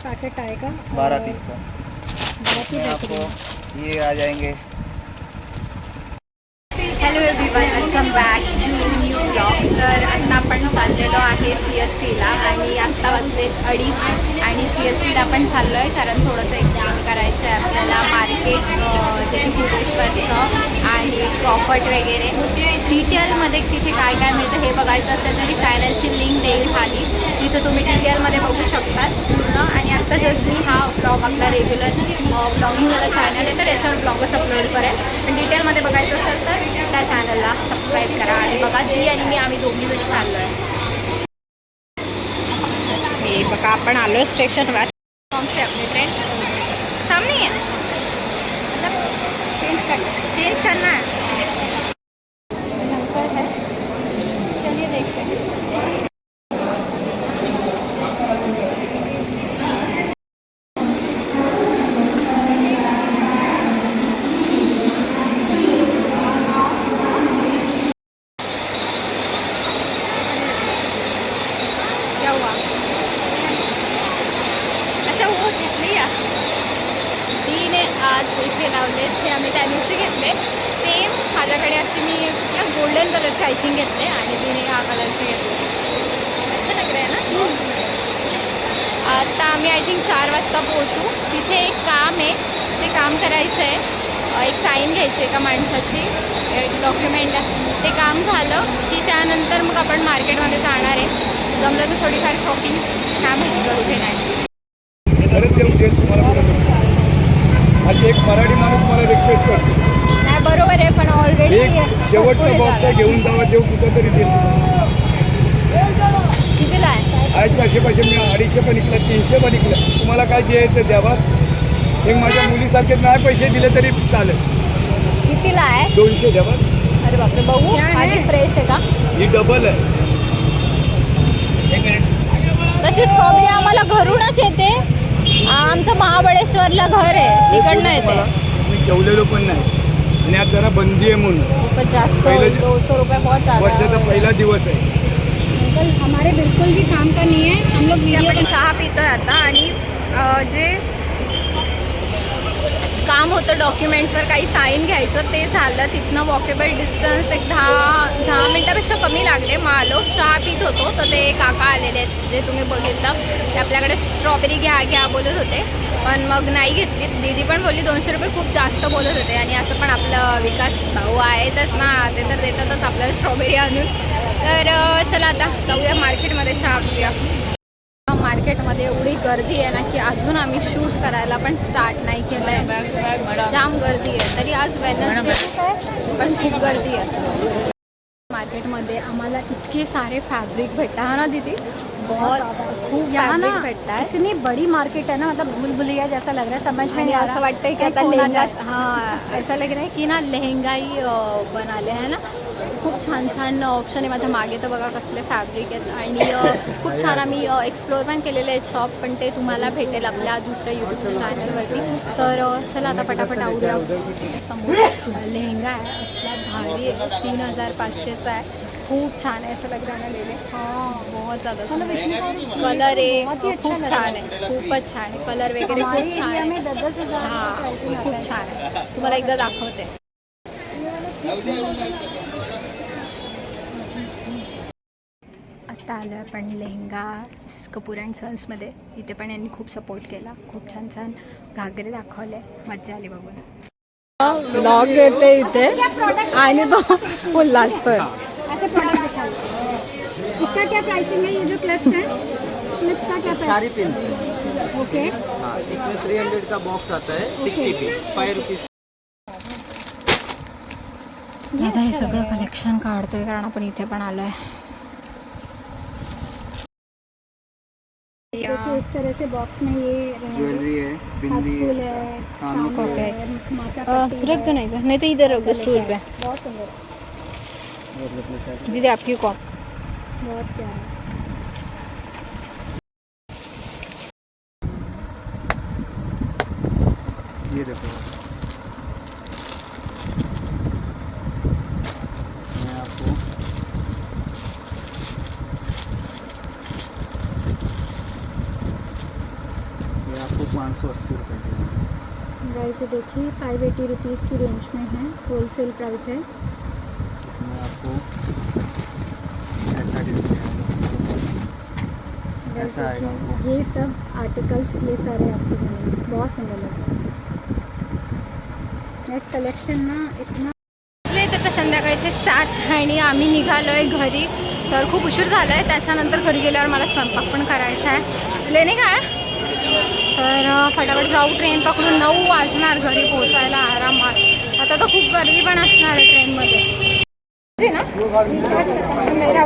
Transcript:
Packet आएगा बारह piece का? आपको ये आ जाएंगे. Hello everyone welcome back to new blog तर आता आपण चाललेलो आहे सी एस टीला आणि आत्ता वाजले अडीच आणि सी एस टीला आपण चाललो आहे कारण थोडंसं एक्सप्लोर करायचं आहे आपल्याला मार्केट जे की भुवनेश्वरचं आहे प्रॉपर्ट वगैरे. डिटेलमध्ये तिथे काय काय मिळतं हे बघायचं असेल तर मी चॅनलची लिंक देईल खाली. तिथं तुम्ही डिटेलमध्ये बघू शकतात पूर्ण. आणि आता जस्ट मी हा ब्लॉग आपला रेग्युलर ब्लॉगिंगवाला चॅनल आहे तर याच्यावर ब्लॉगच अपलोड करेल पण डिटेलमध्ये बघायचं असेल तर त्या चॅनलला सबस्क्राईब करा आणि बघा ती आणि मी आम्ही दोघी जणी चाललो आहे हे बघा आपण आलो आहे स्टेशनवर कौन से आपली ट्रेन सामने आहे. है चेंज कर चेंज करना है अंकल है चलिए देखते हैं क्या हुआ अच्छा वो घेतली या तिने आज हे ते आम्ही त्या दिवशी घेतले. सेम माझ्याकडे अशी मी गोल्डन कलरचे आय थिंक घेतले आणि तिने हा कलरचे घेतले. अच्छा लग रहा ना? आता आम्ही आय थिंक चार वाजता पोहोचू. तिथे एक काम आहे. ते काम करायचं आहे. एक साईन घ्यायची आहे एका माणसाची. एक डॉक्युमेंट ते काम झालं की त्यानंतर मग आपण मार्केटमध्ये जाणार आहे. जमलं तर थोडीफार शॉपिंग काय माहिती करू आज एक मराठी माणूस मला रिक्वेस्ट करतो. नाही बरोबर आहे पण ऑलरेडी एक शेवटचा बॉक्स आहे घेऊन जावा देऊ कुठं तरी देईल कितीला आहे? आहेत पाचशे पाचशे मी अडीचशे पण इकलं तीनशे पण इकलं तुम्हाला काय द्यायचं द्यावास एक माझ्या मुलीसारखे नाही पैसे दिले तरी चालेल. कितीला आहे? दोनशे द्यावास अरे बापरे बघू. आधी फ्रेश आहे का? ही डबल आहे. एक मिनिट तशी स्ट्रॉबेरी आम्हाला घरूनच येते. महाबळेश्वरला घर आहे. तिकडनं येते. मी जेवलेलो पण नाही. आणि आज जरा बंदी आहे म्हणून. खूपच जास्त होईल रुपये बहुत ज्यादा वर्षाचा पहिला दिवस आहे. अंकल हमारे बिल्कुल भी काम का नहीं है। हम लोग वीडियो आपण चहा पितोय आता आणि अ, जे काम होतं डॉक्युमेंट्सवर काही साईन घ्यायचं ते झालं. तिथनं वॉकेबल डिस्टन्स एक दहा दहा मिनटापेक्षा कमी लागले. मग आलो चहा पित होतो. तर ते काका आलेले आहेत जे तुम्ही बघितलं. ते आपल्याकडे स्ट्रॉबेरी घ्या घ्या बोलत होते. पण मग नाही घेतली. दीदी पण बोलली दोनशे रुपये खूप जास्त बोलत होते आणि असं पण आपलं विकास भाऊ आहेतच ना ते तर देतातच आपल्याला स्ट्रॉबेरी आणून. तर चला आता जाऊया मार्केटमध्ये चहा पिऊया. मार्केटमध्ये एवढी गर्दी आहे ना की अजून आम्ही शूट करायला पण स्टार्ट नाही केलं आहे जाम गर्दी आहे. तरी आज वेनसडे पण खूप गर्दी आहे. मार्केटमध्ये आम्हाला इतके सारे फॅब्रिक भेटतात हा ना दीदी. बहुत ना फॅब्रिक भेटतात इतनी बड़ी मार्केट है ना मतलब बुलबुलिया जैसा लग रहा है समझ में नहीं आ असं रहा वाटतंय की है, आता लेहंगा हां ऐसा लग रहा है की ना लेहंगाई अं, बनाले आहे ना। खूप छान छान ऑप्शन आहे माझ्या मागे तर बघा कसले फॅब्रिक आहेत. आणि खूप छान आम्ही एक्सप्लोर पण केलेले आहेत. शॉप पण ते तुम्हाला भेटेल आपल्या दुसऱ्या यूट्यूबच्या चॅनलवरती तर चला आता पटापट आवडूया समोर लेहंगा आहे असला भारी आहे. तीन हजार पाचशेचा आहे. खूप छान आहे असं लग रहा है ना लेले हां बहुत ज़्यादा कलर आहे ही खूप छान आहे. खूपच छान आहे. कलर वगैरे हमारे खूप छान एरिया आहे हां आता खूप छान आहे. तुम्हाला एकदा दाखवते. आत्ता आलो आपण लेहंगा कपूर अँड सन्समध्ये इथे पण यांनी खूप सपोर्ट केला. खूप छान छान घागरे दाखवले. मज्जा आली बघून. ब्लॉग येते इथे. आणि तो फुल असतोय इसका क्या प्राइसिंग है? ये जो क्लिप्स है क्लिप्स का क्या प्राइस सारी पिन ओके हाँ इसमें थ्री हंड्रेड का बॉक्स आता है सिक्सटी पीस फाइव रुपीज़ आता हे सगळं कलेक्शन काढतोय कारण आपण इथे पण आलोय. देखिए इस तरह से बॉक्स में ये ज्वेलरी है बिंदी है है कानों का है, पट्टी रख दो है, नहीं तो नहीं तो इधर रख दो स्टूल पे। बहुत सुंदर है, दीदी आपकी कॉप बहुत प्यारा ये देखो। पाँच सौ अस्सी रुपये के गाइस देखिए फाइव एटी रुपीज़ की रेंज में है होलसेल प्राइस है। ऐसा आएगा ये सब आर्टिकल्स ये सारे आपको मिलेंगे। बहुत सुंदर लग रहे हैं। इस कलेक्शन ना इतना तर संध्याकाळचे सात आणि आम्ही निघालो आहे घरी. तर खूप उशीर झाला आहे त्याच्यानंतर घरी गेल्यावर मला स्वयंपाक पण करायचा आहे. लेणे काय तर फटाफट जाऊ. ट्रेन पकडून नऊ वाजणार घरी पोहोचायला आरामात. आता तर खूप गर्दी पण असणार आहे ट्रेनमध्ये ना? रिचार्ज मेरा